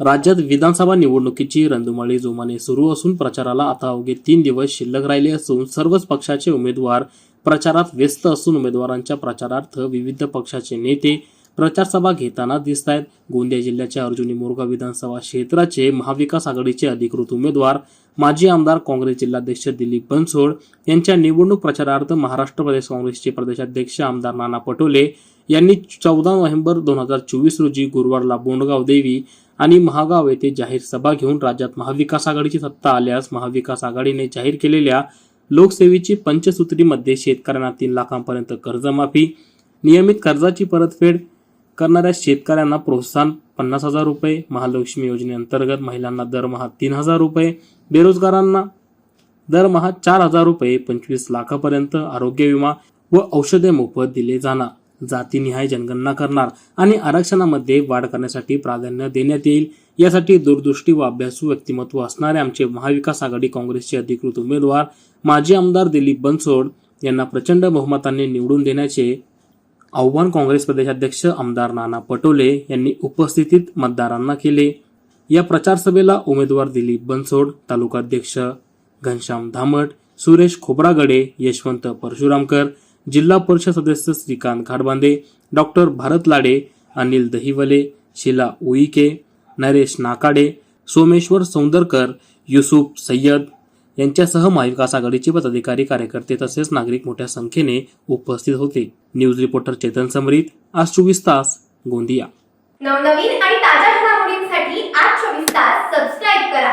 राज्यात विधानसभा निवडणुकीची रणधुमाळी जोमाने सुरू असून प्रचाराला आता अवघे तीन दिवस शिल्लक राहिले असून सर्वच पक्षाचे उमेदवार प्रचारात व्यस्त असून उमेदवारांच्या प्रचारार्थ विविध पक्षाचे नेते प्रचारसभा घेताना दिसत आहेत. गोंदिया जिल्ह्याच्या अर्जुनी मोरगाव विधानसभा क्षेत्राचे महाविकास आघाडीचे अधिकृत उमेदवार माजी आमदार काँग्रेस जिल्हाध्यक्ष दिलीप बनसोड यांच्या निवडणूक प्रचारार्थ महाराष्ट्र प्रदेश काँग्रेसचे प्रदेशाध्यक्ष आमदार नाना पटोले यांनी चौदा नोव्हेंबर दोन हजार चोवीस रोजी गुरुवारला बोंडगाव देवी आणि महागाव येथे जाहीर सभा घेऊन राज्यात महाविकास आघाडीची सत्ता आल्यास महाविकास आघाडीने जाहीर केलेल्या लोकसेवेची पंचसूत्रीमध्ये शेतकऱ्यांना तीन लाखांपर्यंत कर्जमाफी नियमित कर्जाची परतफेड करणाऱ्या शेतकऱ्यांना प्रोत्साहन पन्नास हजार रुपये महालक्ष्मी योजनेअंतर्गत महिलांना दरमहा तीन हजार रुपये बेरोजगारांना दरमहा चार हजार रुपये पंचवीस लाखापर्यंत आरोग्य विमा व औषधे मोफत दिले जाणार. जातीनिहाय जनगणना करणार आणि आरक्षणामध्ये वाढ करण्यासाठी प्राधान्य देण्यात येईल. यासाठी दूरदृष्टी व अभ्यासू व्यक्तिमत्व असणारे आमचे महाविकास आघाडी काँग्रेसचे अधिकृत उमेदवार माजी आमदार दिलीप बनसोड यांना प्रचंड बहुमताने निवडून देण्याचे आव्हान काँग्रेस प्रदेशाध्यक्ष आमदार नाना पटोले यांनी उपस्थितीत मतदारांना केले. या प्रचारसभेला उमेदवार दिलीप बनसोड तालुकाध्यक्ष घनश्याम धामट सुरेश खोब्रागडे यशवंत परशुरामकर जिल्हा परिषद सदस्य श्रीकांत घाटबांदे डॉक्टर भारत लाडे अनिल दहिवले शिला उईके नरेश नाकाडे सोमेश्वर सौंदरकर युसुफ सय्यद यांच्यासह महाविकास आघाडीचे पदाधिकारी कार्यकर्ते तसेच नागरिक मोठ्या संख्येने उपस्थित होते. न्यूज रिपोर्टर चेतन समरीत आज चोवीस तास गोंदिया. नवनवीन आणि ताज्या घडामोडींसाठी आज चोवीस तास सबस्क्राईब करा.